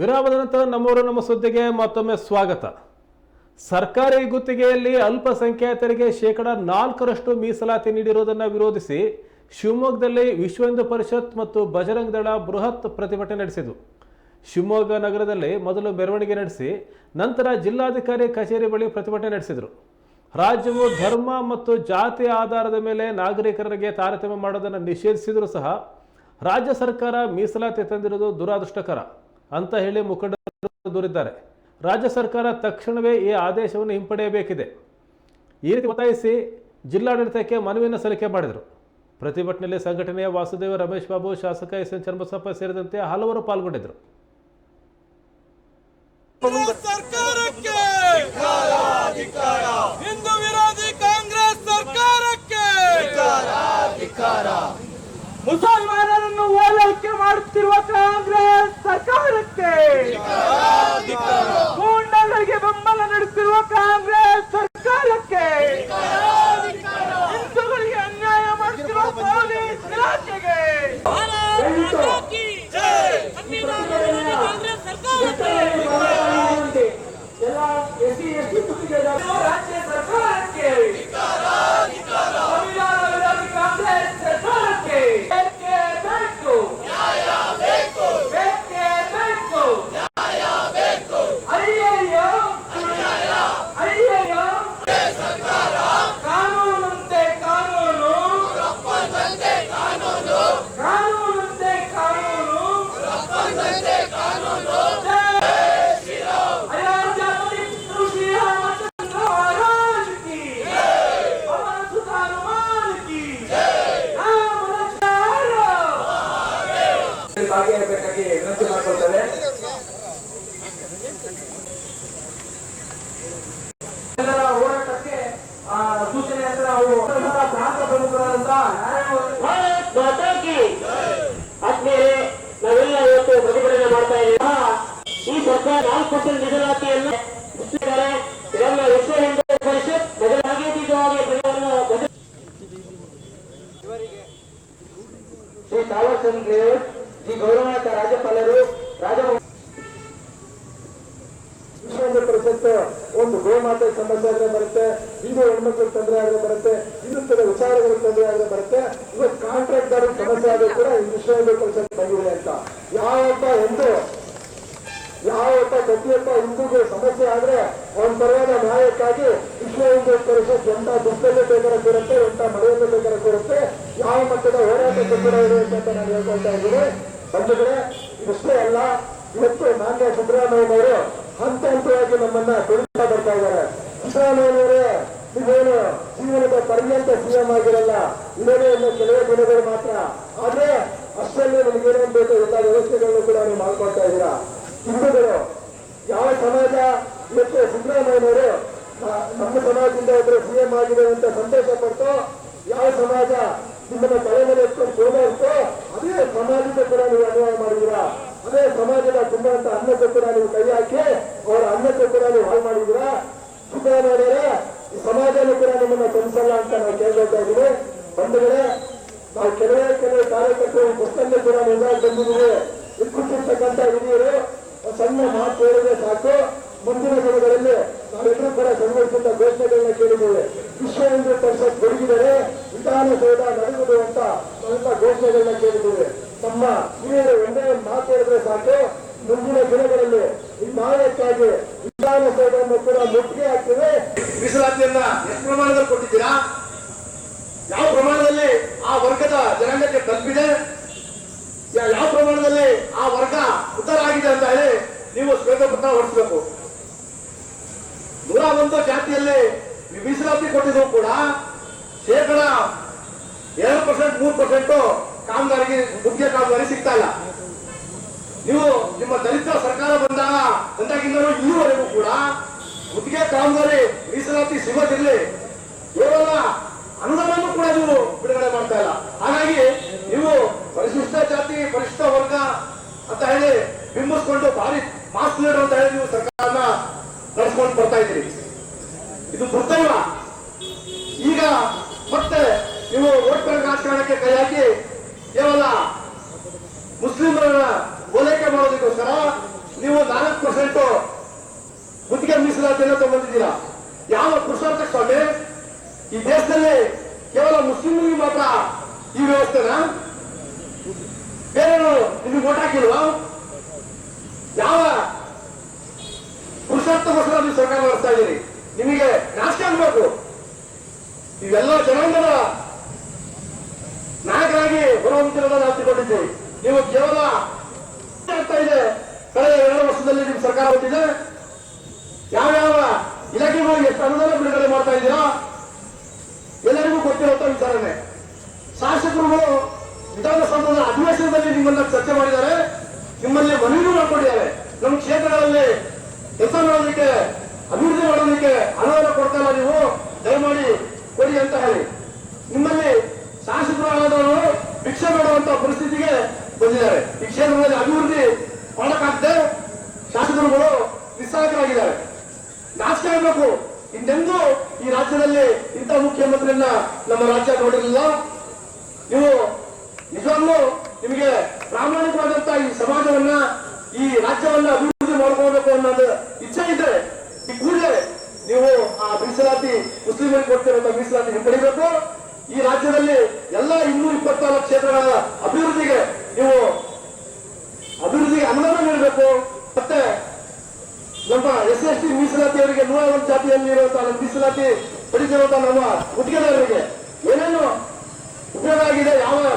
ವಿರಾಮದ ನಂತರ ನಮ್ಮವರು ನಮ್ಮ ಸುದ್ದಿಗೆ ಮತ್ತೊಮ್ಮೆ ಸ್ವಾಗತ. ಸರ್ಕಾರಿ ಗುತ್ತಿಗೆಯಲ್ಲಿ ಅಲ್ಪಸಂಖ್ಯಾತರಿಗೆ ಶೇಕಡ ನಾಲ್ಕರಷ್ಟು ಮೀಸಲಾತಿ ನೀಡಿರುವುದನ್ನು ವಿರೋಧಿಸಿ ಶಿವಮೊಗ್ಗದಲ್ಲಿ ವಿಶ್ವ ಹಿಂದೂ ಪರಿಷತ್ ಮತ್ತು ಬಜರಂಗ್ ದಳ ಬೃಹತ್ ಪ್ರತಿಭಟನೆ ನಡೆಸಿತು. ಶಿವಮೊಗ್ಗ ನಗರದಲ್ಲಿ ಮೊದಲು ಮೆರವಣಿಗೆ ನಡೆಸಿ ನಂತರ ಜಿಲ್ಲಾಧಿಕಾರಿ ಕಚೇರಿ ಬಳಿ ಪ್ರತಿಭಟನೆ ನಡೆಸಿದರು. ರಾಜ್ಯವು ಧರ್ಮ ಮತ್ತು ಜಾತಿ ಆಧಾರದ ಮೇಲೆ ನಾಗರಿಕರಿಗೆ ತಾರತಮ್ಯ ಮಾಡೋದನ್ನು ನಿಷೇಧಿಸಿದರೂ ಸಹ ರಾಜ್ಯ ಸರ್ಕಾರ ಮೀಸಲಾತಿ ತಂದಿರುವುದು ದುರಾದೃಷ್ಟಕರ. ಅಂತ ಹೇಳಿ ಮುಖಂಡರು ದೂರಿದ್ದಾರೆ. ರಾಜ್ಯ ಸರ್ಕಾರ ತಕ್ಷಣವೇ ಈ ಆದೇಶವನ್ನು ಹಿಂಪಡೆಯಬೇಕಿದೆ. ಈ ರೀತಿ ಒತ್ತಾಯಿಸಿ ಜಿಲ್ಲಾಡಳಿತಕ್ಕೆ ಮನವಿಯನ್ನು ಸಲ್ಲಿಕೆ ಮಾಡಿದರು. ಪ್ರತಿಭಟನೆಯಲ್ಲಿ ಸಂಘಟನೆಯ ವಾಸುದೇವ, ರಮೇಶ್ ಬಾಬು, ಶಾಸಕ ಎಸ್ ಎನ್ ಚರ್ಮಸಪ್ಪ ಸೇರಿದಂತೆ ಹಲವರು ಪಾಲ್ಗೊಂಡಿದ್ದರು. ಗೂಂಡಗಳಿಗೆ ಬೆಂಬಲ ನೀಡುತ್ತಿರುವ ಕಾಂಗ್ರೆಸ್ ನಾವು ಪ್ರಾಂತ ಪ್ರಮುಖರಾದಂತ ಆದ್ಮೇಲೆ ನಾವೆಲ್ಲ ಇವತ್ತು ಪ್ರತಿಭಟನೆ ಮಾಡ್ತಾ ಇದ್ದೀವಿ. ಈ ಸರ್ಕಾರ ನಾಲ್ಕು ಪರ್ಸೆಂಟ್ ಮೀಸಲಾತಿಯನ್ನು ಇದನ್ನು ವಿಶ್ವ ಹಿಂದೂ ಪರಿಷತ್ ಶ್ರೀ ತಾವರ್ ಶ್ರೀ ರಾಜ್ಯಪಾಲರು ವಿಶ್ವ ಹಿಂದೂ ಒಂದು ಗೋಮಾತೆ ಸಮಸ್ಯೆ ಬರುತ್ತೆ. ಹಿಂದೂ ಹೆಣ್ಮಕ್ಳಿಗೆ ತೊಂದರೆ ಆದ್ರೆ ಬರುತ್ತೆ ಹಿಂದುತ್ವದ ವಿಚಾರಗಳಿಗೆ ತೊಂದರೆ ಆದ್ರೆ ಬರುತ್ತೆ. ಇವತ್ತು ಕಾಂಟ್ರಾಕ್ಟರ್ ಸಮಸ್ಯೆ ಆದ್ರೂ ಕೂಡ ಈ ಕೆಲಸ ಬಂದಿದೆ ಅಂತ. ಯಾವೊಬ್ಬ ಹಿಂದೂ ಯಾವೊಬ್ಬ ಪ್ರತಿಯೊಬ್ಬ ಹಿಂದೂಗೆ ಸಮಸ್ಯೆ ಆದ್ರೆ ಅವನ ಪರವಾದ ನ್ಯಾಯಕ್ಕಾಗಿ ವಿಶ್ವ ಹಿಂದೂ ಪರಿಷತ್ ಎಂತ ದುಃಖದಲ್ಲೇ ಬೇಕರ ಕೂರುತ್ತೆ ಎಂತ ಮಳೆಯಲ್ಲೇ ಬೇಕರ ಕೂರುತ್ತೆ ಯಾವ ಮಟ್ಟದ ಹೋರಾಟಕ್ಕೆ ಕೂಡ ಇದೆ ಅಂತ ನಾನು ಹೇಳ್ಕೊಳ್ತಾ ಇದ್ದೀನಿ. ಬಂಧುಗಳೇ ಇಷ್ಟೇ ಅಲ್ಲ, ಇವತ್ತು ಮಾನ್ಯ ಸಿದ್ದರಾಮಯ್ಯನವರು ಹಂತ ಹಂತವಾಗಿ ನಮ್ಮನ್ನ ತುಳಿತಾ ಬರ್ತಾ ಇದ್ದಾರೆ. ಸಿದ್ದರಾಮಯ್ಯನವರೇ ನೀವೇನು ಜೀವನದ ಪರ್ಯಂತ ಸಿಎಂ ಆಗಿರಲ್ಲ. ಇದೇನೇ ಇನ್ನು ಕೆಲವೇ ದಿನಗಳು ಮಾತ್ರ. ಆದ್ರೆ ಅಷ್ಟರಲ್ಲಿ ಏನೇನು ಬೇಕೋ ಎಲ್ಲ ವ್ಯವಸ್ಥೆಗಳನ್ನು ಕೂಡ ನೀವು ಮಾಡ್ಕೊಳ್ತಾ ಇದ್ದೀರಾ? ಹಿಂದೂಗಳು, ಯಾವ ಸಮಾಜ ಇವತ್ತು ಸಿದ್ದರಾಮಯ್ಯನವರು ನಮ್ಮ ಸಮಾಜದಿಂದ ಒಬ್ಬರು ಸಿಎಂ ಆಗಿದೆ ಅಂತ ಸಂತೋಷ ಪಟ್ಟು ಯಾವ ಸಮಾಜ ನಿಮ್ಮನ್ನ ತಲೆ ಮೇಲೆ ಎತ್ಕೊಂಡು ಸೋದಾಡ್ತೋ ಅದೇ ಸಮಾಜದ ಕೂಡ ನೀವು ಅನ್ಯಾಯ ಮಾಡಿದೀರಾ ಅದೇ ಸಮಾಜದ ತುಂಬಂತ ಅನ್ನಕ್ಕೆ ಕೂಡ ನೀವು ಕೈ ಹಾಕಿ, ಅವರ ಅನ್ನಕ್ಕೆ ಕೂಡ ನೀವು ಹಾಳು ಮಾಡಿದ್ದೀರಾ ಸಿದ್ದರಾಮಯ್ಯರೇ, ಈ ಸಮಾಜನೂ ಕೂಡ ನಿಮ್ಮನ್ನ ಕ್ಷಮಿಸಲ್ಲ ಅಂತ ನಾವು ಕೇಳಬೇಕಾಗಿದೆ ಇದ್ದೀವಿ. ಬಂಧುಗಳೇ, ನಾವು ಕೆಲವೇ ಕೆಲವು ಕಾರ್ಯಕರ್ತರು ಪುಸ್ತಕ ಕೂಡ ನಿಜವಾಗಿ ಬಂದಿದ್ದೀವಿ. ಇಲ್ಲಿ ಕೂತಿರ್ತಕ್ಕಂಥ ಹಿರಿಯರು ಸಣ್ಣ ಮಾತು ಹೇಳಿದ್ರೆ ಸಾಕು. ಮುಂದಿನ ದಿನಗಳಲ್ಲಿ ನಾವೆಲ್ಲರೂ ಕೂಡ ಸಂಘಟಿಸಿದ ಘೋಷಣೆಗಳನ್ನ ಕೇಳಿದ್ದೇವೆ. ವಿಶ್ವ ಹಿಂದೂ ಪರಿಷತ್ ಕೊಡಗಿದರೆ ವಿಧಾನಸೌಧ ನಡೆಯುವುದು ಅಂತ ನಾವೆಲ್ಲ ಘೋಷಣೆಗಳನ್ನ ಕೇಳಿದ್ದೇವೆ. ತಮ್ಮ ಹಿರಿಯರು ಒಂದೇ ಒಂದು ಮಾತು ಹೇಳಿದ್ರೆ ಸಾಕು. ಮುಂದಿನ ದಿನಗಳಲ್ಲಿ ಈ ನ್ಯಾಯಕ್ಕಾಗಿ ವಿಧಾನಸೌಧವನ್ನು ಕೂಡ ಮುತ್ತಿಗೆ ಹಾಕ್ತೇವೆ ಮೀಸಲಾತಿಯನ್ನ ಎಷ್ಟು ಪ್ರಮಾಣದಲ್ಲಿ ಕೊಟ್ಟಿದ್ದೀರಾ? ಯಾವ ಪ್ರಮಾಣದಲ್ಲಿ ಆ ವರ್ಗದ ಜನಾಂಗಕ್ಕೆ ತಲುಪಿದೆ? ಯಾವ ಪ್ರಮಾಣದಲ್ಲಿ ಆ ವರ್ಗ ಉದ್ಧಾರ ಆಗಿದೆ ಅಂತ ಹೇಳಿ ನೀವು ಶ್ವೇತಪತ್ರ ಹೊರಡಿಸಬೇಕು. ನೂರ ಒಂದು ಜಾತಿಯಲ್ಲಿ ಮೀಸಲಾತಿ ಕೊಟ್ಟಿದ್ರು ಕೂಡ ಶೇಕಡ ಎರಡು ಪರ್ಸೆಂಟ್, ಮೂರು ಪರ್ಸೆಂಟ್ ಕಾಮಗಾರಿಗೆ ಮುಖ್ಯ ಕಾಮಗಾರಿ ಸಿಗ್ತಾ ಇಲ್ಲ. ನೀವು ನಿಮ್ಮ ದಲಿತ ಸರ್ಕಾರ ಬಂದಾಗ ಬಂದಾಗಿಂದಲೂ ಇಲ್ಲಿವರೆಗೂ ಕೂಡ ಗುತ್ತಿಗೆ ಕಾಮಗಾರಿ ಮೀಸಲಾತಿ ಸಿಗೋದಿರಲಿ. ಕೇವಲ ಅನುದಾನವನ್ನು ಕೂಡ ನೀವು ಬಿಡುಗಡೆ ಮಾಡ್ತಾ ಇಲ್ಲ. ಹಾಗಾಗಿ ನೀವು ಪರಿಶಿಷ್ಟ ಜಾತಿ, ಪರಿಶಿಷ್ಟ ವರ್ಗ ಅಂತ ಹೇಳಿ ಬಿಂಬಿಸ್ಕೊಂಡು ಭಾರಿ ಮಾಸ್ ಲೀಡರ್ ಅಂತ ಹೇಳಿ ನೀವು ಸರ್ಕಾರನ ನಡೆಸ್ಕೊಂಡು ಬರ್ತಾ ಇದ್ದೀರಿ. ಇದು ದುರ್ದೈವ. ಈಗ ಮತ್ತೆ ನೀವು ಓಟ್ ಬ್ಯಾಂಕ್ ರಾಜಕಾರಣಕ್ಕೆ ಕೈ ಹಾಕಿ ಕೇವಲ ಮುಸ್ಲಿಮರನ್ನ ಓಲೈಕೆ ಮಾಡೋದಕ್ಕೋಸ್ಕರ ನೀವು ನಾಲ್ಕು ಪರ್ಸೆಂಟ್ ಗುತ್ತಿಗೆ ಮೀಸಲಾತಿಯನ್ನು ತಗೊಂಡಿದ್ದೀರಾ? ಯಾವ ಪುರುಷಾರ್ಥ ಸ್ವಾಮಿ, ಈ ದೇಶದಲ್ಲಿ ಕೇವಲ ಮುಸ್ಲಿಮರಿಗೆ ಮಾತ್ರ ಈ ವ್ಯವಸ್ಥೆನ? ಬೇರೆ ನಿಮಗೆ ಓಟ್ ಹಾಕಿಲ್ವಾ? ಯಾವ ಪುರುಷಾರ್ಥಗೋಸ್ಕರ ನೀವು ಸರ್ಕಾರ ನಡೆಸ್ತಾ ಇದ್ದೀರಿ? ನಿಮಗೆ ನಾಶ ಆಗ್ಬೇಕು. ಇವೆಲ್ಲ ಜನಾಂಗದ ನಾಯಕರಾಗಿ ಬರುವಂತಿರೋದನ್ನು ನಾವು ನೀವು ಕೇವಲ ಆಗ್ತಾ ಇದೆ. ಕಳೆದ ಎರಡು ವರ್ಷದಲ್ಲಿ ನಿಮ್ಮ ಸರ್ಕಾರ ಬಂದಿದೆ ಯಾವ್ಯಾವ ಇಲಾಖೆಗಳು ಎಷ್ಟು ಅನುದಾನ ಬಿಡುಗಡೆ ಮಾಡ್ತಾ ಇದ್ದೀರಾ? ಎಲ್ಲರಿಗೂ ಗೊತ್ತಿರುವಂತ ವಿಚಾರನೆ ಶಾಸಕರುಗಳು ವಿಧಾನಸೌಧದ ಅಧಿವೇಶನದಲ್ಲಿ ನಿಮ್ಮನ್ನ ಚರ್ಚೆ ಮಾಡಿದ್ದಾರೆ. ನಿಮ್ಮಲ್ಲಿ ಮನವಿ ಮಾಡಿಕೊಂಡಿದ್ದಾರೆ. ನಮ್ಮ ಕ್ಷೇತ್ರಗಳಲ್ಲಿ ಕೆಲಸ ಮಾಡೋದಕ್ಕೆ ಅಭಿವೃದ್ಧಿ ಮಾಡೋದಕ್ಕೆ ಅನುದಾನ ಕೊಡ್ತಾ ಇಲ್ಲ ನೀವು ದಯಮಾಡಿ ಕೊಡಿ ಅಂತ ಹೇಳಿ ನಿಮ್ಮಲ್ಲಿ ಶಾಸಕರಾದವರು ಭಿಕ್ಷೆ ಮಾಡುವಂತ ಪರಿಸ್ಥಿತಿಗೆ ಬಂದಿದ್ದಾರೆ ಈ ಕ್ಷೇತ್ರದಲ್ಲಿ ಅಭಿವೃದ್ಧಿ ಮಾಡಕ್ಕಾಗದೆ ಶಾಸಕರುಗಳು ನಿಸ್ಸಹಾಯಕರಾಗಿದ್ದಾರೆ ಆಗಬೇಕು ಇನ್ನೆಂದೂ ಈ ರಾಜ್ಯದಲ್ಲಿ ಇಂಥ ಮುಖ್ಯಮಂತ್ರಿಯನ್ನ ನಮ್ಮ ರಾಜ್ಯ ನೋಡಿರಲಿಲ್ಲ. ನೀವು ನಿಜವಾಗ್ಲೂ ನಿಮಗೆ ಪ್ರಾಮಾಣಿಕವಾದಂತ ಈ ಸಮಾಜವನ್ನ, ಈ ರಾಜ್ಯವನ್ನ ಅಭಿವೃದ್ಧಿ ಮಾಡ್ಕೋಬೇಕು ಅನ್ನೋದು ಇಚ್ಛೆ ಇದ್ರೆ, ಈ ಕೂಡಲೇ ನೀವು ಆ ಮೀಸಲಾತಿ, ಮುಸ್ಲಿಮರಿಗೆ ಕೊಡ್ತಿರುವಂತ ಮೀಸಲಾತಿ ಹಿಂಪಡಿಬೇಕು. ಈ ರಾಜ್ಯದಲ್ಲಿ ಎಲ್ಲ ಇನ್ನೂ ಇಪ್ಪತ್ತಾರು ಕ್ಷೇತ್ರಗಳ ಅಭಿವೃದ್ಧಿಗೆ ನೀವು ಅಭಿವೃದ್ಧಿಗೆ ಅನುದಾನ ನೀಡಬೇಕು. ನಮ್ಮ ಎಸ್ ಎಸ್ ಟಿ ಮೀಸಲಾತಿಯವರಿಗೆ ನೂರ ಒಂದು ಜಾತಿಯಲ್ಲಿ ಇರುವಂತಹ ಮೀಸಲಾತಿ ಪಡಿಸಿರುವಂತಹ ನಮ್ಮ ಗುತ್ತಿಗೆದಾರರಿಗೆ ಏನೇನು ಉಪಯೋಗ ಆಗಿದೆ, ಯಾವ